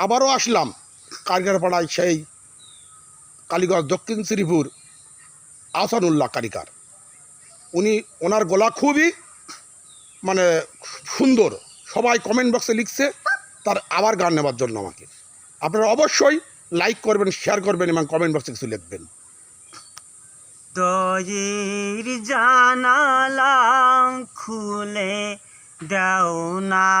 আবারও আসলাম কারিগরপাড়ায় সেই কালীগঞ্জ দক্ষিণ শ্রীপুর আসানুল্লাহ কারিকার। উনি, ওনার গলা খুবই মানে সুন্দর। সবাই কমেন্ট বক্সে লিখছে, তার আবার গান নেওয়ার জন্য আমাকে। আপনারা অবশ্যই লাইক করবেন শেয়ার করবেন এবং কমেন্ট বক্সে কিছু লিখবেন। দয়ের জানালা খুলে দাও না।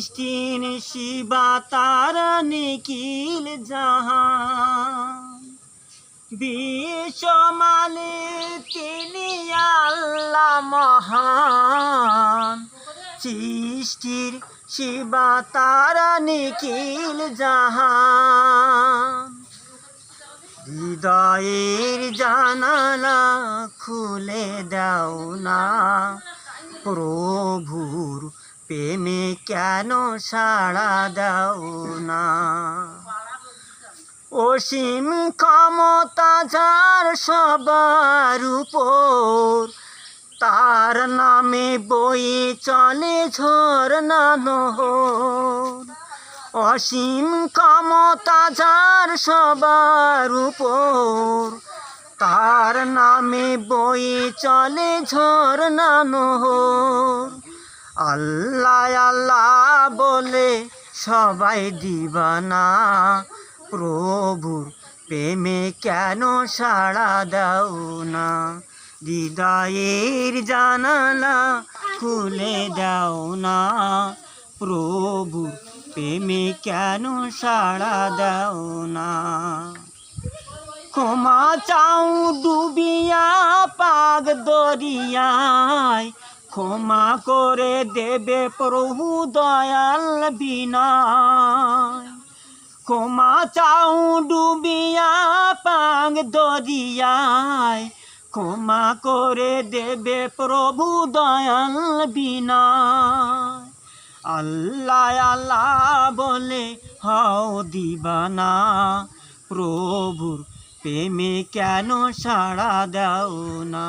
সৃষ্টির শিবা তার নিখিল জাহান। বিশ্ব মানে তিনি আল্লাহ মহান। সৃষ্টির শিবা তারা নিখিল জাহান। হৃদয়ের জানালা খুলে দাও না প্রভুর প্রেমে কেন সাড়া দাও না? অসীম ক্ষমতা যার সবার উপর, তার নামে বয়ে চলে ঝর্ণা নহর। অসীম ক্ষমতা যার সবার উপর, তার নামে বয়ে চলে ঝর্ণা নহর। আল্লাহ আল্লাহ বলে সবাই দিবানা। প্রভুর প্রেমে কেন সাড়া দাও না হৃদয়ের জানালা খুলে দাও না প্রভু প্রেমে কেন সাড়া দাও না ক্ষমা চাও ডুবিয়া পাগ দরিয়ায়। ক্ষমা করে দেবে প্রভু দয়াল বিনায় ক্ষমা চাও ডুবিয়া পাং দরিয়ায়। ক্ষমা করে দেবে প্রভু দয়াল বিনায় আল্লাহ আল্লাহ বলে, হও দিবানা, প্রভুর প্রেমে কেন সাড়া দাও না?